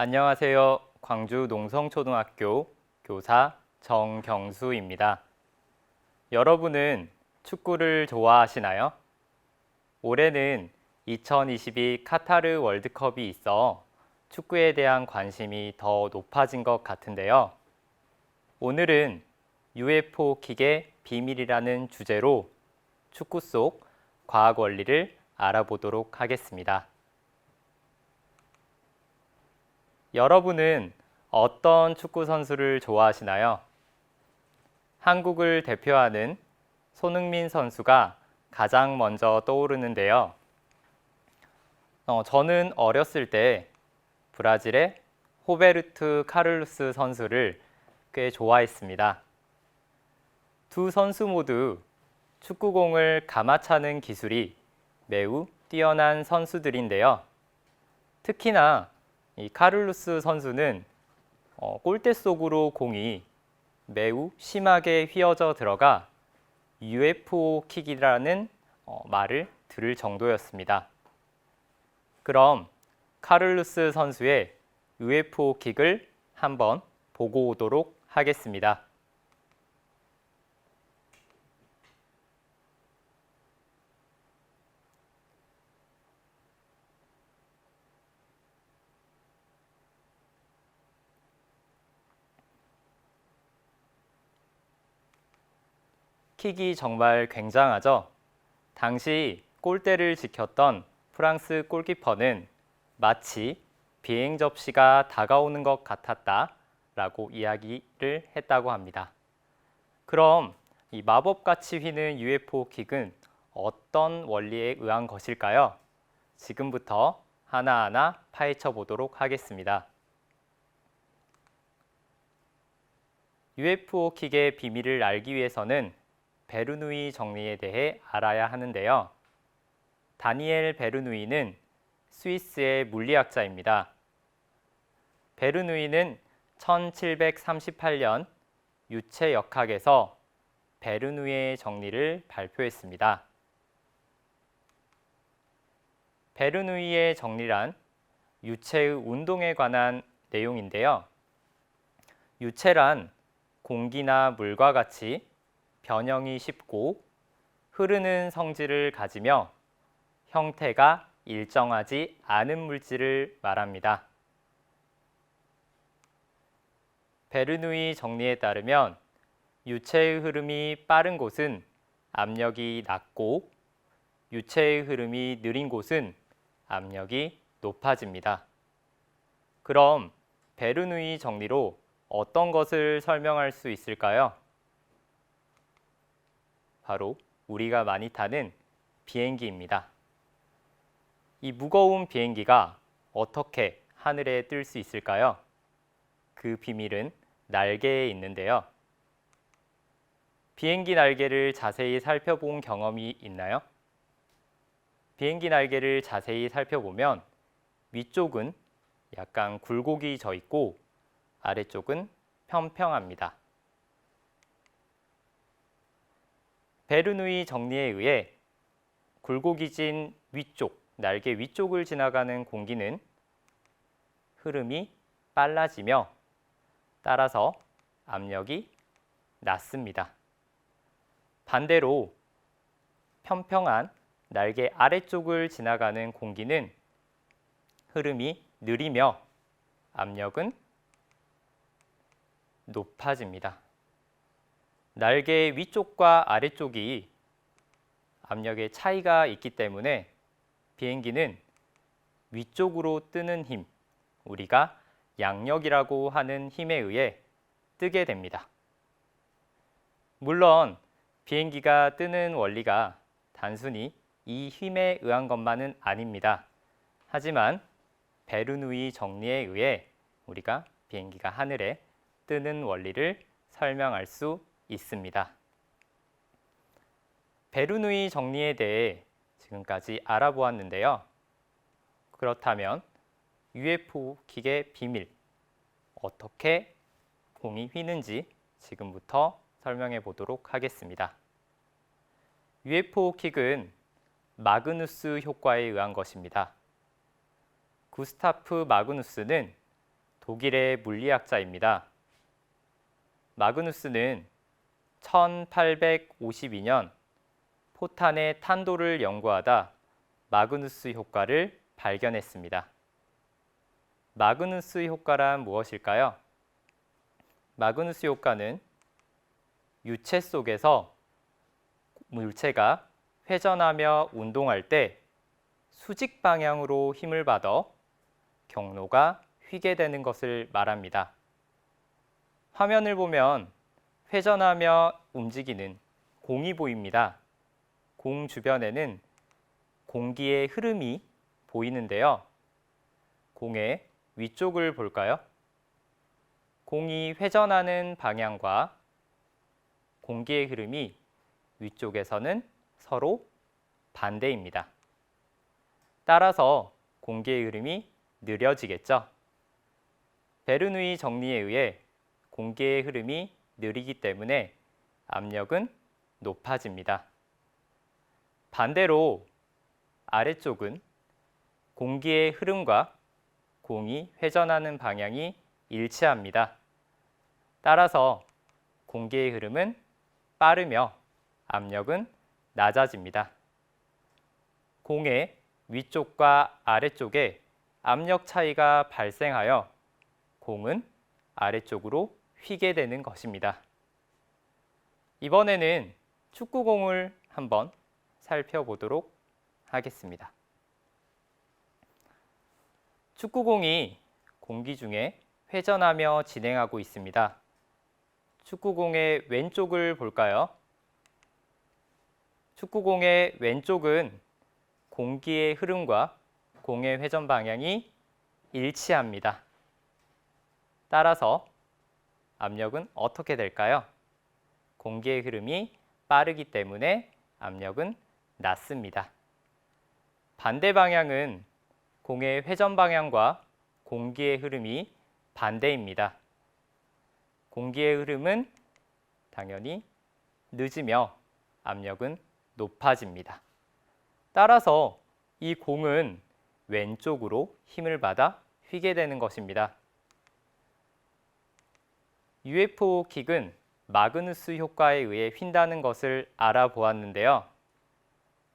안녕하세요. 광주 농성초등학교 교사 정경수입니다. 여러분은 축구를 좋아하시나요? 올해는 2022 카타르 월드컵이 있어 축구에 대한 관심이 더 높아진 것 같은데요. 오늘은 UFO 킥의 비밀이라는 주제로 축구 속 과학 원리를 알아보도록 하겠습니다. 여러분은 어떤 축구 선수를 좋아하시나요? 한국을 대표하는 손흥민 선수가 가장 먼저 떠오르는데요. 어, 저는 어렸을 때 브라질의 호베르트 카를루스 선수를 꽤 좋아했습니다. 두 선수 모두 축구공을 감아차는 기술이 매우 뛰어난 선수들인데요. 특히나 이 카를루스 선수는 어, 골대 속으로 공이 매우 심하게 휘어져 들어가 UFO 킥이라는 어, 말을 들을 정도였습니다. 그럼 카를루스 선수의 UFO 킥을 한번 보고 오도록 하겠습니다. 킥이 정말 굉장하죠. 당시 골대를 지켰던 프랑스 골키퍼는 마치 비행 접시가 다가오는 것 같았다 라고 이야기를 했다고 합니다. 그럼 이 마법같이 휘는 UFO 킥은 어떤 원리에 의한 것일까요? 지금부터 하나하나 파헤쳐 보도록 하겠습니다. UFO 킥의 비밀을 알기 위해서는 베르누이 정리에 대해 알아야 하는데요. 다니엘 베르누이는 스위스의 물리학자입니다. 베르누이는 1738년 유체역학에서 베르누이의 정리를 발표했습니다. 베르누이의 정리란 유체의 운동에 관한 내용인데요. 유체란 공기나 물과 같이 변형이 쉽고 흐르는 성질을 가지며 형태가 일정하지 않은 물질을 말합니다. 베르누이 정리에 따르면 유체의 흐름이 빠른 곳은 압력이 낮고 유체의 흐름이 느린 곳은 압력이 높아집니다. 그럼 베르누이 정리로 어떤 것을 설명할 수 있을까요? 바로 우리가 많이 타는 비행기입니다. 이 무거운 비행기가 어떻게 하늘에 뜰 수 있을까요? 그 비밀은 날개에 있는데요. 비행기 날개를 자세히 살펴본 경험이 있나요? 비행기 날개를 자세히 살펴보면 위쪽은 약간 굴곡이 져 있고 아래쪽은 평평합니다. 베르누이 정리에 의해 굴곡이 진 위쪽, 날개 위쪽을 지나가는 공기는 흐름이 빨라지며 따라서 압력이 낮습니다. 반대로 평평한 날개 아래쪽을 지나가는 공기는 흐름이 느리며 압력은 높아집니다. 날개 위쪽과 아래쪽이 압력의 차이가 있기 때문에 비행기는 위쪽으로 뜨는 힘, 우리가 양력이라고 하는 힘에 의해 뜨게 됩니다. 물론 비행기가 뜨는 원리가 단순히 이 힘에 의한 것만은 아닙니다. 하지만 베르누이 정리에 의해 우리가 비행기가 하늘에 뜨는 원리를 설명할 수 있습니다. 베르누이 정리에 대해 지금까지 알아보았는데요. 그렇다면 UFO 킥의 비밀, 어떻게 공이 휘는지 지금부터 설명해 보도록 하겠습니다. UFO 킥은 마그누스 효과에 의한 것입니다. 구스타프 마그누스는 독일의 물리학자입니다. 마그누스는 1852년 포탄의 탄도를 연구하다 마그누스 효과를 발견했습니다. 마그누스 효과란 무엇일까요? 마그누스 효과는 유체 속에서 물체가 회전하며 운동할 때 수직 방향으로 힘을 받아 경로가 휘게 되는 것을 말합니다. 화면을 보면 회전하며 움직이는 공이 보입니다. 공 주변에는 공기의 흐름이 보이는데요. 공의 위쪽을 볼까요? 공이 회전하는 방향과 공기의 흐름이 위쪽에서는 서로 반대입니다. 따라서 공기의 흐름이 느려지겠죠. 베르누이 정리에 의해 공기의 흐름이 느리기 때문에 압력은 높아집니다. 반대로 아래쪽은 공기의 흐름과 공이 회전하는 방향이 일치합니다. 따라서 공기의 흐름은 빠르며 압력은 낮아집니다. 공의 위쪽과 아래쪽에 압력 차이가 발생하여 공은 아래쪽으로 휘게 되는 것입니다. 이번에는 축구공을 한번 살펴보도록 하겠습니다. 축구공이 공기 중에 회전하며 진행하고 있습니다. 축구공의 왼쪽을 볼까요? 축구공의 왼쪽은 공기의 흐름과 공의 회전 방향이 일치합니다. 따라서 압력은 어떻게 될까요? 공기의 흐름이 빠르기 때문에 압력은 낮습니다. 반대 방향은 공의 회전 방향과 공기의 흐름이 반대입니다. 공기의 흐름은 당연히 늦으며 압력은 높아집니다. 따라서 이 공은 왼쪽으로 힘을 받아 휘게 되는 것입니다. UFO 킥은 마그누스 효과에 의해 휜다는 것을 알아보았는데요.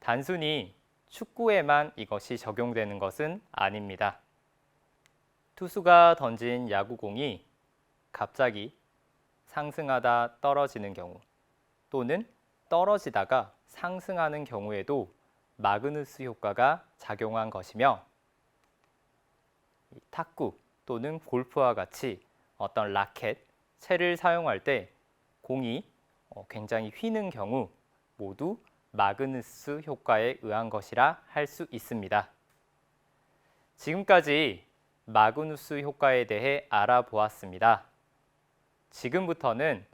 단순히 축구에만 이것이 적용되는 것은 아닙니다. 투수가 던진 야구공이 갑자기 상승하다 떨어지는 경우 또는 떨어지다가 상승하는 경우에도 마그누스 효과가 작용한 것이며 탁구 또는 골프와 같이 어떤 라켓, 채를 사용할 때 공이 어, 굉장히 휘는 경우 모두 마그누스 효과에 의한 것이라 할 수 있습니다. 지금까지 마그누스 효과에 대해 알아보았습니다. 지금부터는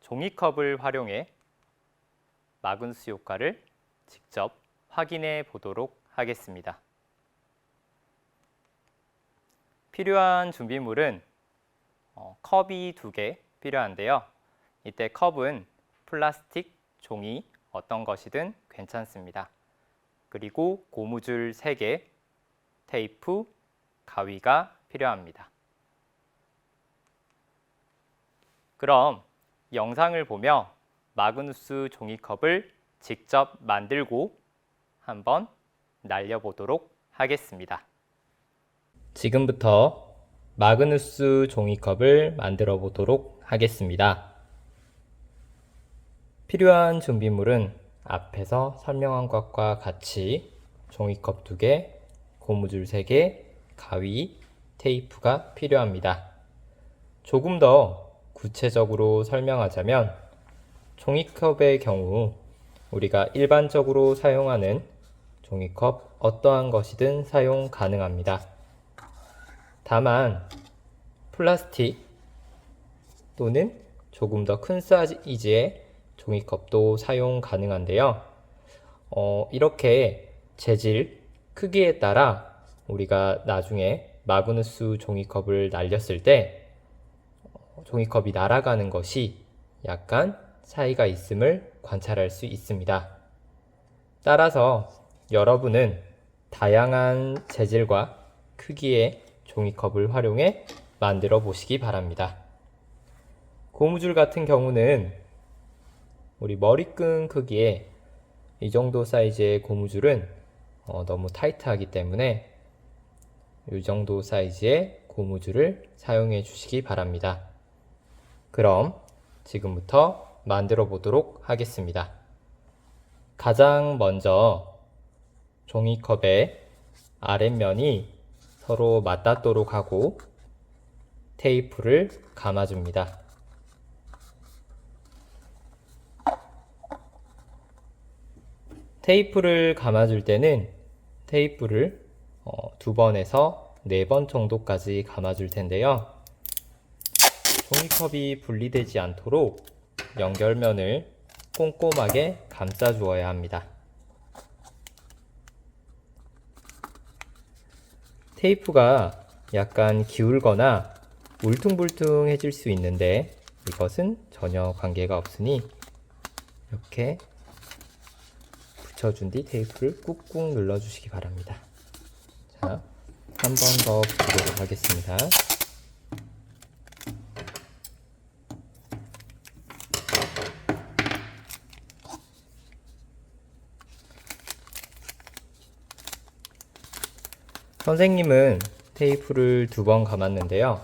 종이컵을 활용해 마그누스 효과를 직접 확인해 보도록 하겠습니다. 필요한 준비물은 어, 컵이 두 개 필요한데요. 이때 컵은 플라스틱, 종이 어떤 것이든 괜찮습니다. 그리고 고무줄 3개, 테이프, 가위가 필요합니다. 그럼 영상을 보며 마그누스 종이컵을 직접 만들고 한번 날려보도록 하겠습니다. 지금부터 마그누스 종이컵을 만들어 보도록 하겠습니다. 필요한 준비물은 앞에서 설명한 것과 같이 종이컵 2개, 고무줄 3개, 가위, 테이프가 필요합니다. 조금 더 구체적으로 설명하자면 종이컵의 경우 우리가 일반적으로 사용하는 종이컵 어떠한 것이든 사용 가능합니다. 다만 플라스틱 또는 조금 더 큰 사이즈의 종이컵도 사용 가능한데요. 어, 이렇게 재질, 크기에 따라 우리가 나중에 마그누스 종이컵을 날렸을 때 어, 종이컵이 날아가는 것이 약간 차이가 있음을 관찰할 수 있습니다. 따라서 여러분은 다양한 재질과 크기의 종이컵을 활용해 만들어 보시기 바랍니다. 고무줄 같은 경우는 우리 머리끈 크기에 이 정도 사이즈의 고무줄은 어, 너무 타이트하기 때문에 이 정도 사이즈의 고무줄을 사용해 주시기 바랍니다. 그럼 지금부터 만들어 보도록 하겠습니다. 가장 먼저 종이컵의 아랫면이 서로 맞닿도록 하고 테이프를 감아줍니다. 테이프를 감아줄 때는 테이프를 어, 두 번에서 네 번 정도까지 감아줄 텐데요. 종이컵이 분리되지 않도록 연결면을 꼼꼼하게 감싸 주어야 합니다. 테이프가 약간 기울거나 울퉁불퉁해질 수 있는데 이것은 전혀 관계가 없으니 이렇게 붙여준 뒤 테이프를 꾹꾹 눌러주시기 바랍니다. 자, 한 번더 붙이도록 하겠습니다. 선생님은 테이프를 두 번 감았는데요.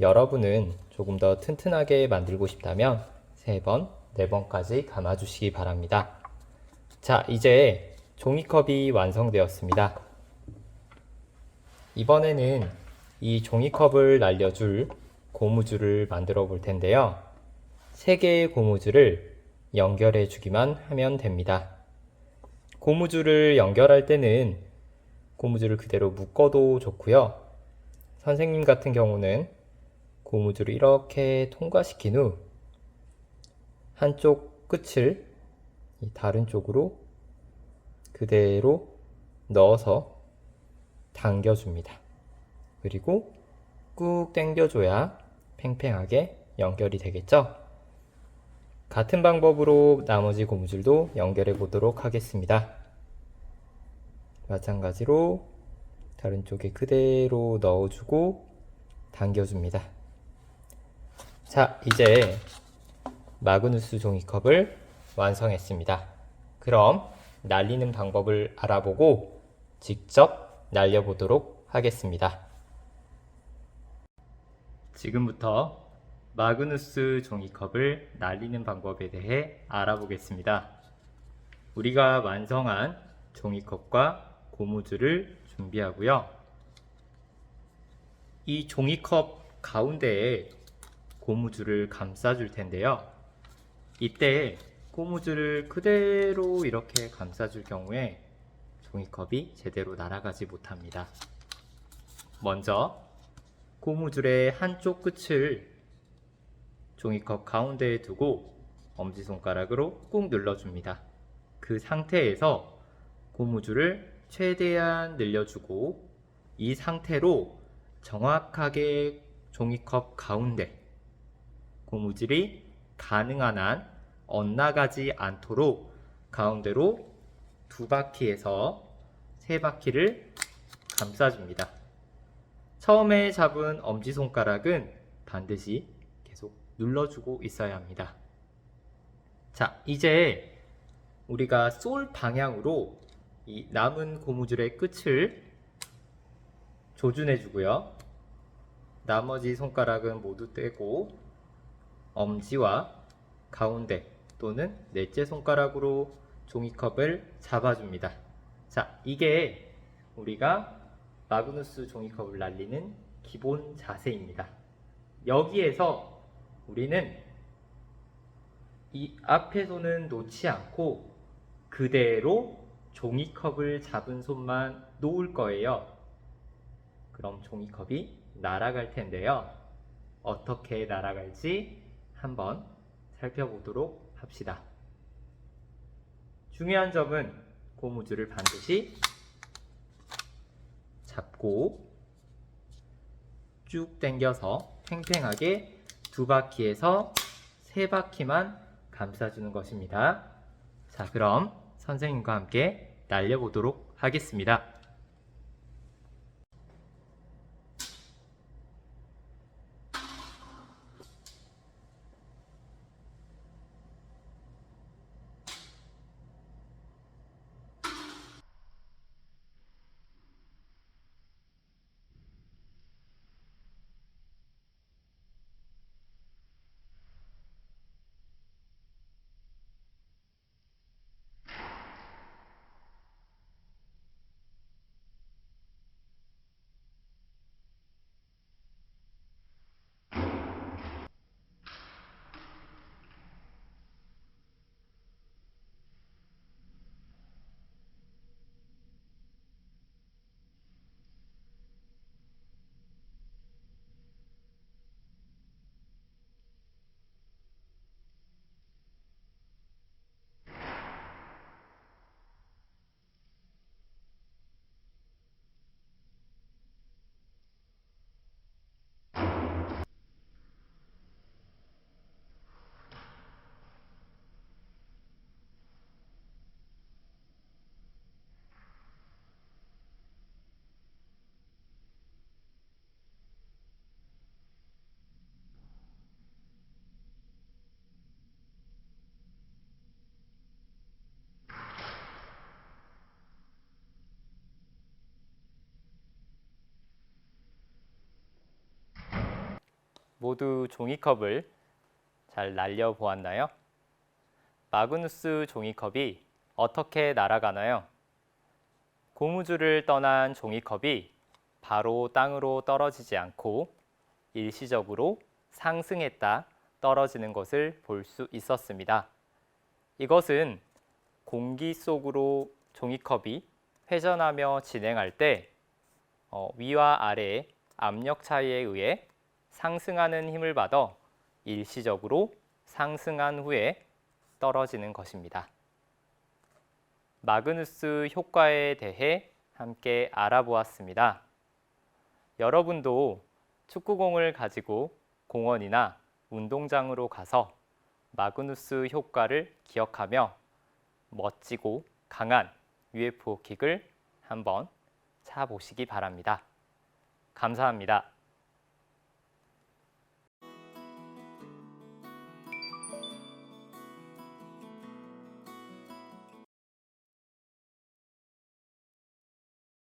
여러분은 조금 더 튼튼하게 만들고 싶다면 세 번, 네 번까지 감아주시기 바랍니다. 자, 이제 종이컵이 완성되었습니다. 이번에는 이 종이컵을 날려줄 고무줄을 만들어 볼 텐데요. 세 개의 고무줄을 연결해 주기만 하면 됩니다. 고무줄을 연결할 때는 고무줄을 그대로 묶어도 좋고요. 선생님 같은 경우는 고무줄을 이렇게 통과시킨 후 한쪽 끝을 이 다른 쪽으로 그대로 넣어서 당겨줍니다. 그리고 꾹 당겨줘야 팽팽하게 연결이 되겠죠? 같은 방법으로 나머지 고무줄도 연결해 보도록 하겠습니다. 마찬가지로 다른 쪽에 그대로 넣어주고 당겨줍니다. 자, 이제 마그누스 종이컵을 완성했습니다. 그럼 날리는 방법을 알아보고 직접 날려보도록 하겠습니다. 지금부터 마그누스 종이컵을 날리는 방법에 대해 알아보겠습니다. 우리가 완성한 종이컵과 고무줄을 준비하고요. 이 종이컵 가운데에 고무줄을 감싸줄 텐데요. 이때 고무줄을 그대로 이렇게 감싸줄 경우에 종이컵이 제대로 날아가지 못합니다. 먼저 고무줄의 한쪽 끝을 종이컵 가운데에 두고 엄지손가락으로 꾹 눌러줍니다. 그 상태에서 고무줄을 최대한 늘려주고 이 상태로 정확하게 종이컵 가운데 고무줄이 가능한 한 엇나가지 않도록 가운데로 두 바퀴에서 세 바퀴를 감싸줍니다. 처음에 잡은 엄지손가락은 반드시 계속 눌러주고 있어야 합니다. 자, 이제 우리가 쏠 방향으로 이 남은 고무줄의 끝을 조준해 주고요. 나머지 손가락은 모두 떼고 엄지와 가운데 또는 넷째 손가락으로 종이컵을 잡아줍니다. 자, 이게 우리가 마그누스 종이컵을 날리는 기본 자세입니다. 여기에서 우리는 이 앞에 손은 놓지 않고 그대로 종이컵을 잡은 손만 놓을 거예요. 그럼 종이컵이 날아갈 텐데요. 어떻게 날아갈지 한번 살펴보도록 합시다. 중요한 점은 고무줄을 반드시 잡고 쭉 당겨서 팽팽하게 두 바퀴에서 세 바퀴만 감싸주는 것입니다. 자, 그럼 선생님과 함께 날려보도록 하겠습니다. 모두 종이컵을 잘 날려 보았나요? 마그누스 종이컵이 어떻게 날아가나요? 고무줄을 떠난 종이컵이 바로 땅으로 떨어지지 않고 일시적으로 상승했다 떨어지는 것을 볼 수 있었습니다. 이것은 공기 속으로 종이컵이 회전하며 진행할 때 어, 위와 아래의 압력 차이에 의해 상승하는 힘을 받아 일시적으로 상승한 후에 떨어지는 것입니다. 마그누스 효과에 대해 함께 알아보았습니다. 여러분도 축구공을 가지고 공원이나 운동장으로 가서 마그누스 효과를 기억하며 멋지고 강한 UFO 킥을 한번 차 보시기 바랍니다. 감사합니다.